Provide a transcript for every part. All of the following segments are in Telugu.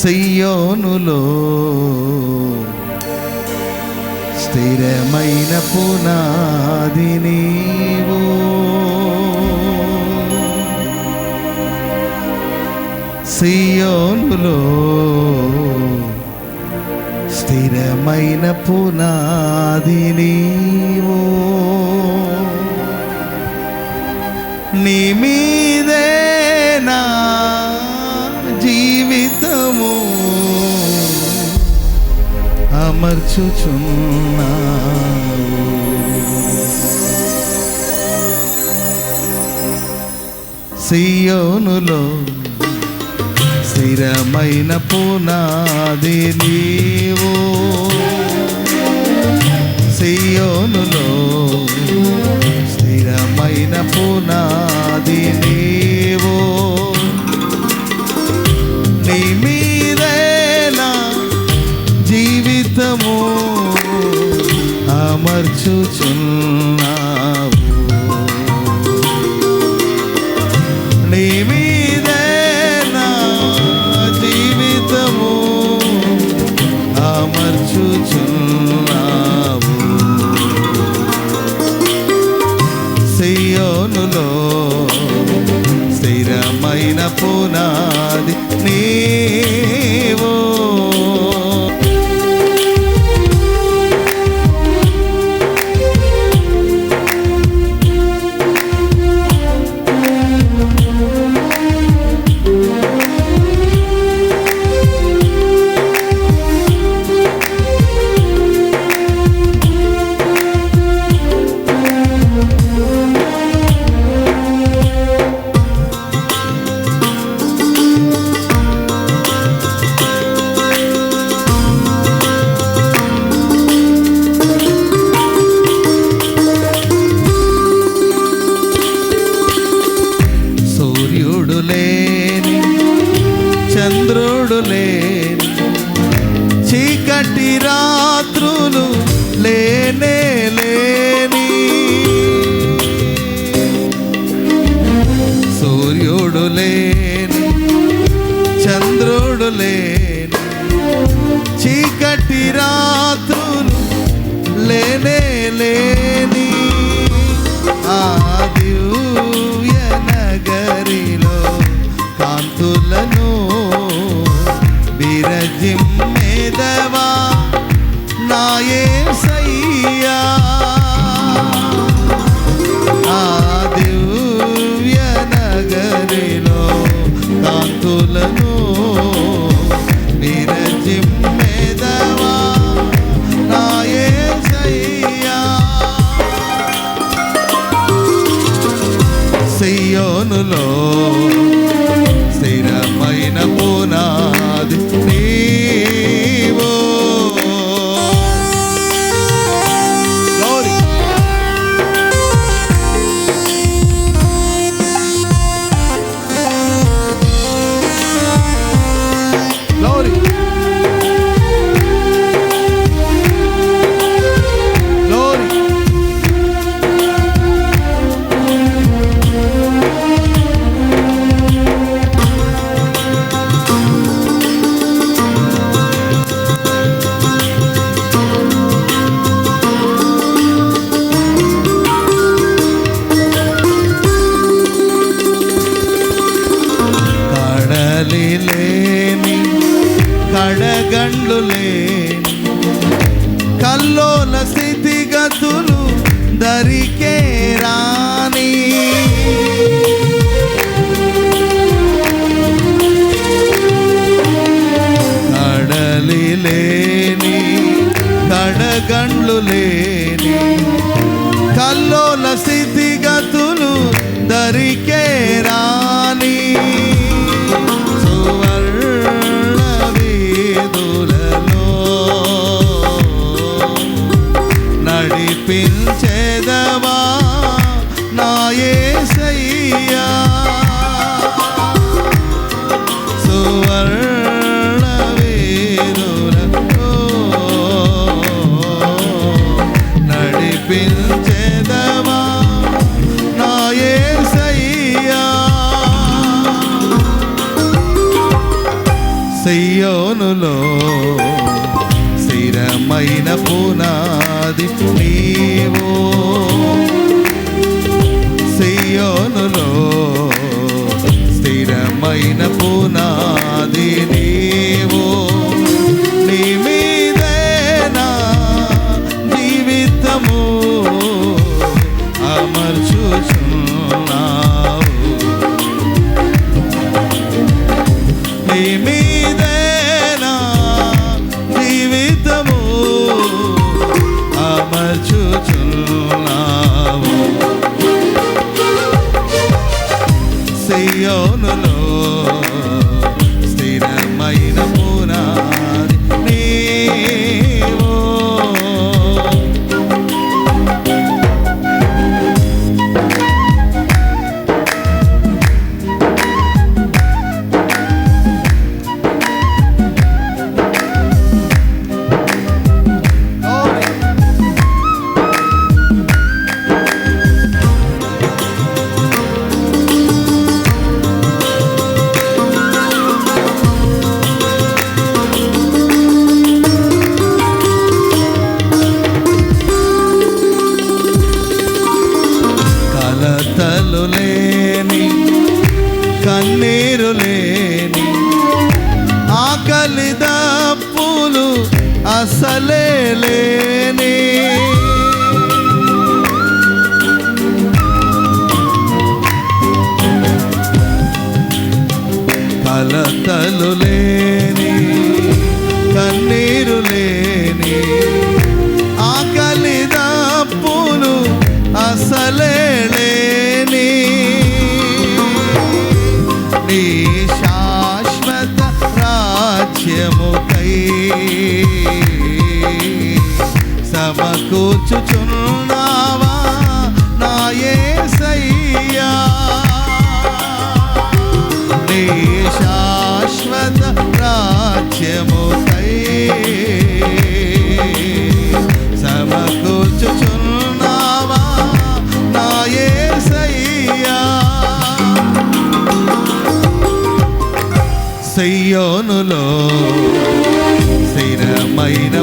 సయ్యోనులో స్థిరమైన పునాది నీవు. సయ్యోనులో స్థిరమైన పునాది నీవు. నీ మీదే నా అమర్చుచున్నావు సియోనులో స్థిరమైన పునాది నీవు. సియోనులో స్థిరమైన పునాది నీ చూచుచున్నావు నీవి the moon. నీ శాశ్వత రాజ్యముకై సయ్యోనులో స్థిరమైన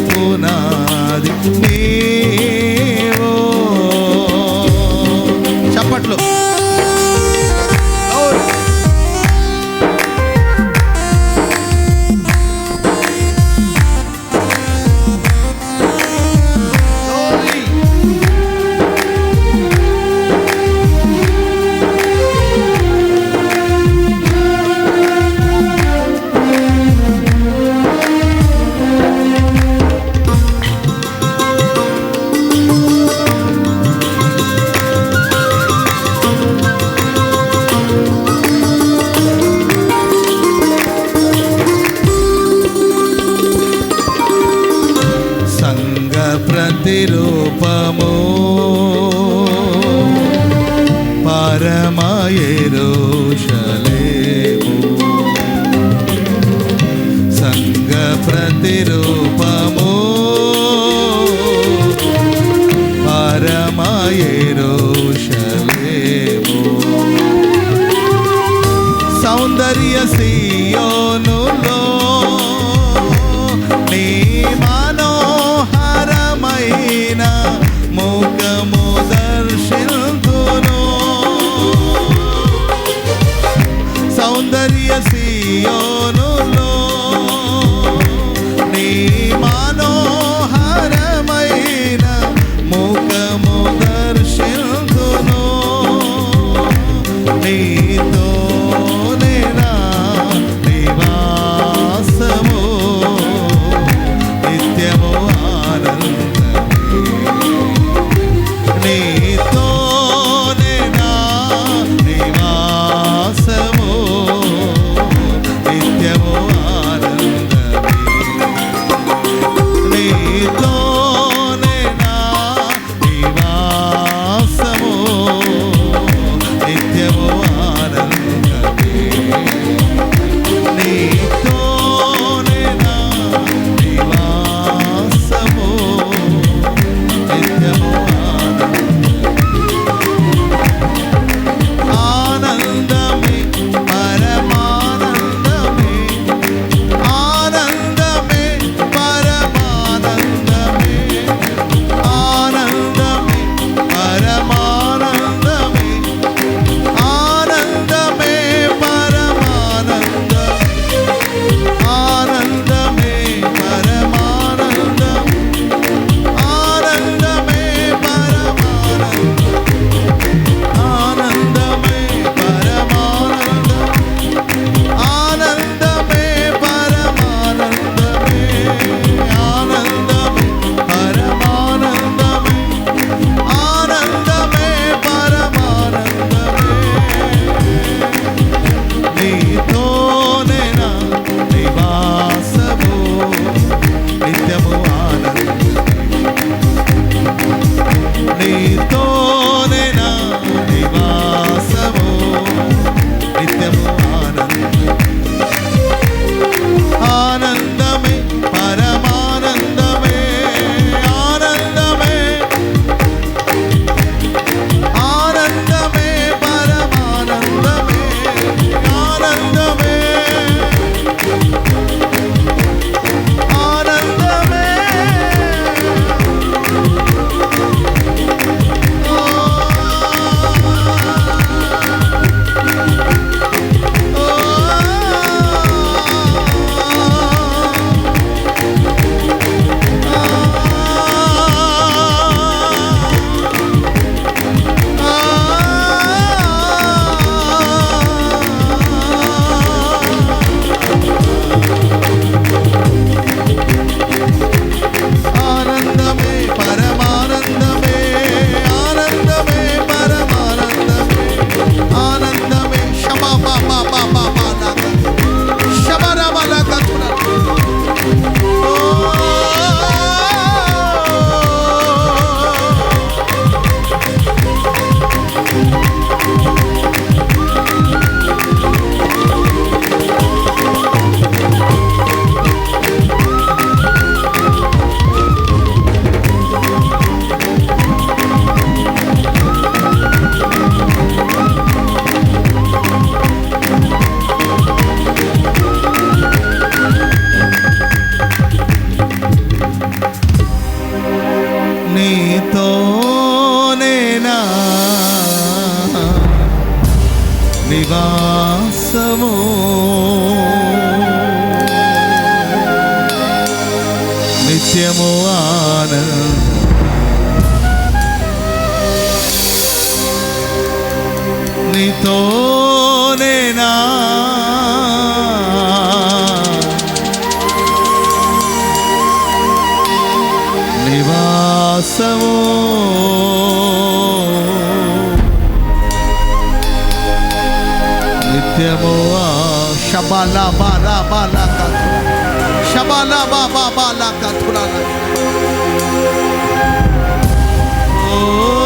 ఎరోషలేము సంగ ప్రతిరూపము Oh no. నీతోనేనా? నివాసము? నిత్యము Temoa ah, Shabala Bala Bala Shabala Baba Bala Katulala Oh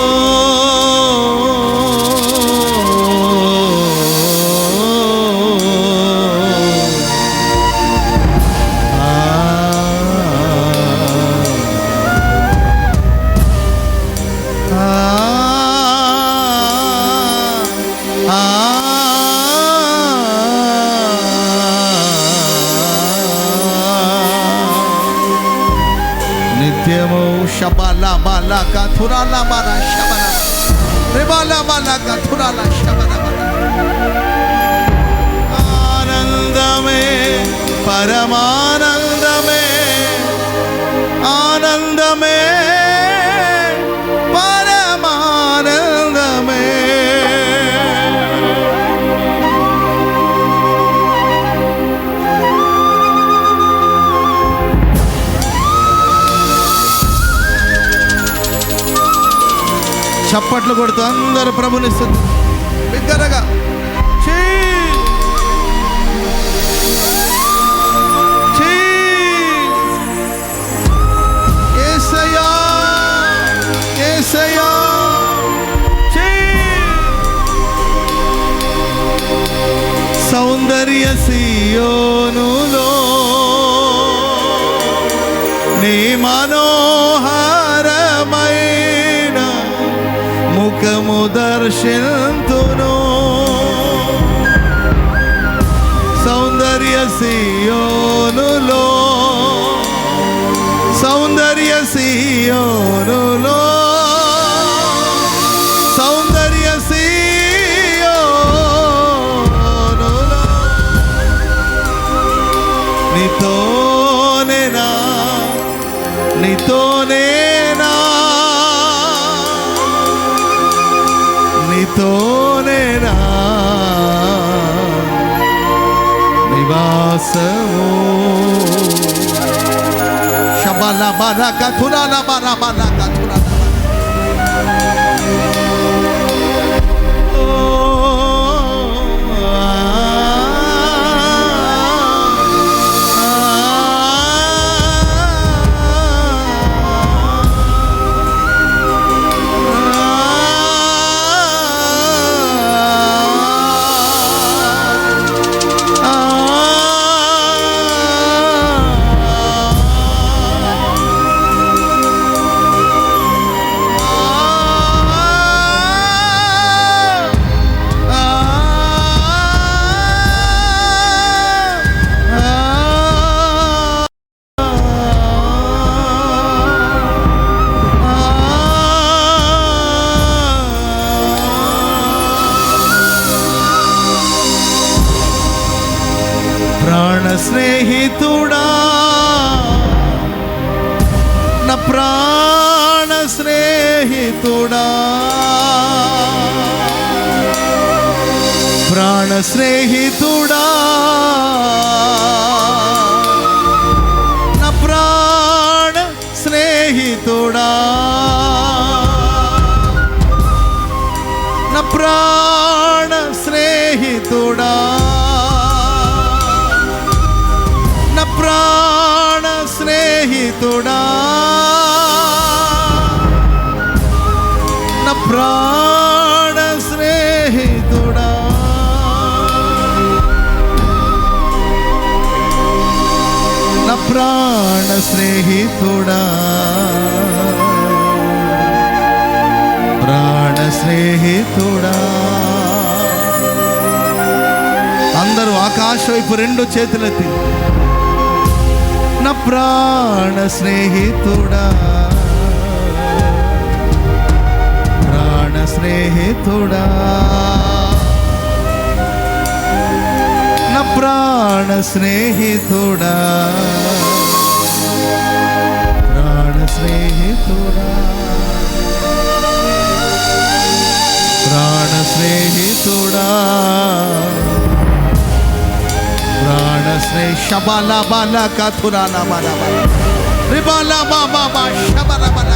Demo Shabala malaka Turala Mara Shabala. Rebala malaka Turala Shabala Anandame Paramananda చప్పట్లు కొడుతూ అందరూ ప్రభునిస్తుంది బిగ్గరగా. సౌందర్య సియోనులో నీ మనోహ దర్శనంతును. సౌందర్య సియోనులో సౌందర్య సియోనులో. నివాసము శబల బల కథురాల బల బల దేవుడా నా ప్రాణ స్నేహితుడా. నా ప్రాణ స్నేహితుడా. నా ప్రాణ స్నేహితుడా. నా ప్రాణ స్నేహితుడా. స్నేహితుడా అందరూ ఆకాశ వైపు రెండు చేతులెత్తి నా ప్రాణ స్నేహితుడా. ప్రాణ స్నేహితుడా. నా ప్రాణ స్నేహితుడా. ప్రాణ స్నేహితుడా. ప్రాణ స్నేహితుడా ప్రాణ స్నేహ శబల బల కథురాల బల బల రిబల బాబా శబల బల